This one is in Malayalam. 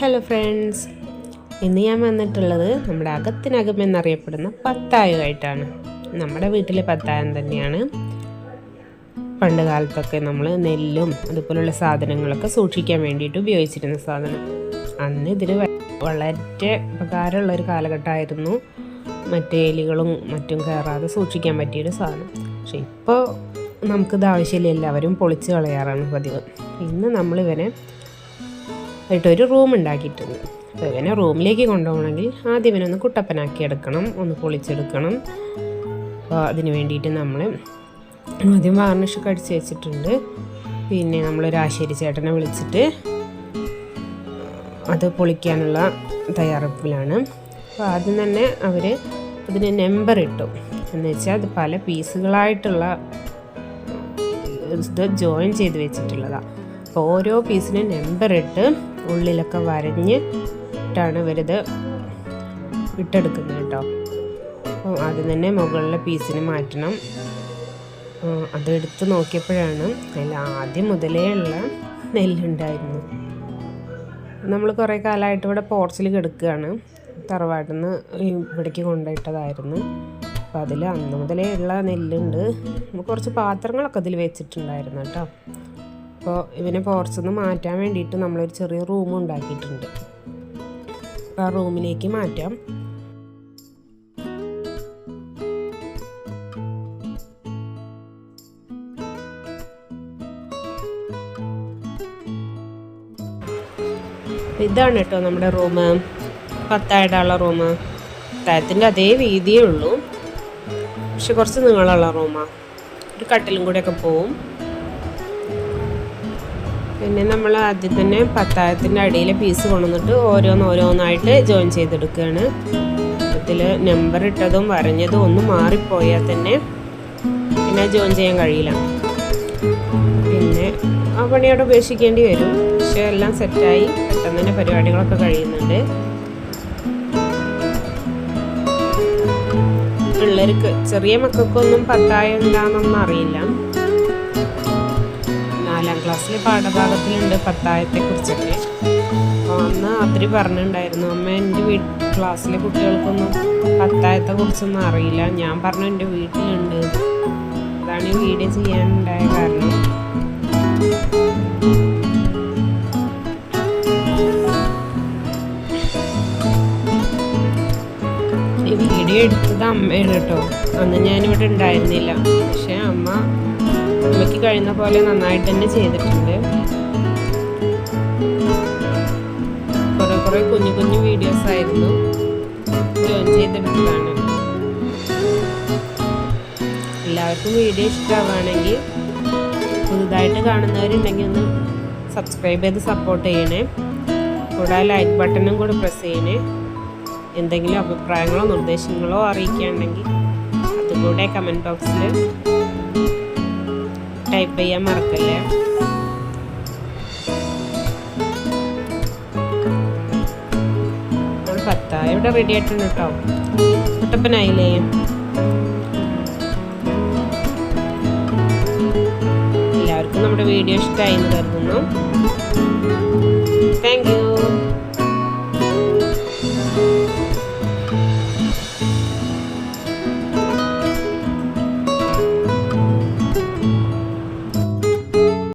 ഹലോ ഫ്രണ്ട്സ് ഇന്ന് ഞാൻ വന്നിട്ടുള്ളത് നമ്മുടെ അകത്തിനകം എന്നറിയപ്പെടുന്ന പത്തായമായിട്ടാണ് നമ്മുടെ വീട്ടിലെ പത്തായം തന്നെയാണ്. പണ്ട് കാലത്തൊക്കെ നമ്മൾ നെല്ലും അതുപോലുള്ള സാധനങ്ങളൊക്കെ സൂക്ഷിക്കാൻ വേണ്ടിയിട്ട് ഉപയോഗിച്ചിരുന്ന സാധനം. അന്ന് ഇതിന് വളരെ ഉപകാരമുള്ള ഒരു കാലഘട്ടമായിരുന്നു. മറ്റേ എലികളും മറ്റും കയറാതെ സൂക്ഷിക്കാൻ പറ്റിയൊരു സാധനം. പക്ഷെ ഇപ്പോൾ നമുക്കിത് ആവശ്യമില്ല. എല്ലാവരും പൊളിച്ച് കളയാറാണ് പതിവ്. ഇന്ന് നമ്മളിവനെ ആയിട്ടൊരു റൂം ഉണ്ടാക്കിയിട്ടുണ്ട്. അപ്പോൾ ഇവനെ റൂമിലേക്ക് കൊണ്ടുപോകണമെങ്കിൽ ആദ്യം ഇവനൊന്ന് കുട്ടപ്പനാക്കി എടുക്കണം ഒന്ന് പൊളിച്ചെടുക്കണം. അപ്പോൾ അതിന് വേണ്ടിയിട്ട് നമ്മൾ ആദ്യം വാർണിഷ് അടിച്ച് വെച്ചിട്ടുണ്ട്. പിന്നെ നമ്മളൊരു ആശേരി ചേട്ടനെ വിളിച്ചിട്ട് അത് പൊളിക്കാനുള്ള തയ്യാറെടുപ്പിലാണ്. അപ്പോൾ ആദ്യം തന്നെ അവർ അതിന് നമ്പർ ഇട്ടു. എന്ന് വെച്ചാൽ അത് പല പീസുകളായിട്ടുള്ള ഇത് ജോയിൻ ചെയ്ത് വെച്ചിട്ടുള്ളതാണ് അപ്പോൾ ഓരോ പീസിന് നമ്പർ ഇട്ട് ഉള്ളിലൊക്കെ വരഞ്ഞ് ഇട്ടാണ് ഇവരിത് ഇട്ടെടുക്കുന്നത് കേട്ടോ. അപ്പോൾ ആദ്യം തന്നെ മുകളിലെ പീസിന് മാറ്റണം. അതെടുത്ത് നോക്കിയപ്പോഴാണ് അതിൽ ആദ്യം മുതലേ ഉള്ള നെല്ലുണ്ടായിരുന്നു. നമ്മൾ കുറേ കാലമായിട്ട് ഇവിടെ പോർച്ചിൽ കിടക്കുകയാണ്. തറവാട്ടിൽ നിന്ന് ഇവിടേക്ക് കൊണ്ടുപോയിട്ടതായിരുന്നു. അപ്പോൾ അതിൽ അന്ന് മുതലേ ഉള്ള നെല്ലുണ്ട്. കുറച്ച് പാത്രങ്ങളൊക്കെ അതിൽ വെച്ചിട്ടുണ്ടായിരുന്നു കേട്ടോ. അപ്പോൾ ഇവനെ പോർച്ചിൽ നിന്ന് മാറ്റാൻ വേണ്ടിയിട്ട് നമ്മളൊരു ചെറിയ റൂം ഉണ്ടാക്കിയിട്ടുണ്ട്. അപ്പോൾ ആ റൂമിലേക്ക് മാറ്റാം. ഇതാണ് കേട്ടോ നമ്മുടെ റൂം പത്തായിടാനുള്ള റൂം പത്തായത്തിന്റെ അതേ വീതിയേ ഉള്ളൂ. പക്ഷെ കുറച്ച് നീളമുള്ള റൂമാണ് ഒരു കട്ടിലും കൂടെയൊക്കെ പോവും. പിന്നെ നമ്മൾ ആദ്യം തന്നെ പത്തായത്തിന്റെ അടിയിലെ പീസ് കൊണ്ടുവന്നിട്ട് ഓരോന്ന് ഓരോന്നായിട്ട് ജോയിൻ ചെയ്തെടുക്കുകയാണ്. ഇതിൽ നമ്പർ ഇട്ടതും വരഞ്ഞതും ഒന്നും മാറിപ്പോയാൽ തന്നെ പിന്നെ ജോയിൻ ചെയ്യാൻ കഴിയില്ല. പിന്നെ ആ പണിയോടെ ഉപേക്ഷിക്കേണ്ടി വരും. പക്ഷെ എല്ലാം സെറ്റായി പെട്ടെന്ന് തന്നെ പരിപാടികളൊക്കെ കഴിയുന്നുണ്ട്. പിള്ളേർക്ക് ചെറിയ മക്കൾക്കൊന്നും പത്തായം എന്താണെന്നൊന്നും അറിയില്ല. നാലാം ക്ലാസ്സിലെ പാഠഭാഗത്തിലുണ്ട് പട്ടായത്തെ കുറിച്ചൊക്കെ അപ്പോൾ അന്ന് അതിരി പറഞ്ഞിട്ടുണ്ടായിരുന്നു അമ്മ എന്റെ വീ ക്ലാസ്സിലെ കുട്ടികൾക്കൊന്നും പത്തായത്തെ കുറിച്ചൊന്നും അറിയില്ല. ഞാൻ പറഞ്ഞു എന്റെ വീട്ടിലുണ്ട്. അതാണ് ഈ വീഡിയോ ചെയ്യാനുണ്ടായ കാരണം. വീഡിയോ എടുത്തത് അമ്മയാണ് കേട്ടോ. അന്ന് ഞാനിവിടെ ഉണ്ടായിരുന്നില്ല. പക്ഷെ അമ്മ അമ്മയ്ക്ക് കഴിയുന്ന പോലെ നന്നായിട്ട് തന്നെ ചെയ്തിട്ടുണ്ട്. കുറെ കുറെ കുഞ്ഞു കുഞ്ഞു വീഡിയോസ് ആയിരുന്നു. ജോയിൻ ചെയ്തെടുത്തതാണ്. എല്ലാവർക്കും വീഡിയോ ഇഷ്ടമാവുകയാണെങ്കിൽ പുതുതായിട്ട് കാണുന്നവരുണ്ടെങ്കിൽ ഒന്ന് സബ്സ്ക്രൈബ് ചെയ്ത് സപ്പോർട്ട് ചെയ്യണേ. കൂടാതെ ലൈക്ക് ബട്ടണും കൂടെ പ്രസ് ചെയ്യണേ. എന്തെങ്കിലും അഭിപ്രായങ്ങളോ നിർദ്ദേശങ്ങളോ അറിയിക്കുകയാണെങ്കിൽ അതുകൂടെ കമന്റ് ബോക്സിൽ ടൈപ്പ് ചെയ്യാൻ മറക്കല്ലേ? പത്താ ഇവിടെ റെഡി ആയിട്ടുണ്ട് കേട്ടോ. കുട്ടപ്പനായില്ലേ എല്ലാവർക്കും നമ്മുടെ വീഡിയോ ഇഷ്ടമായി എന്ന് കരുതുന്നു.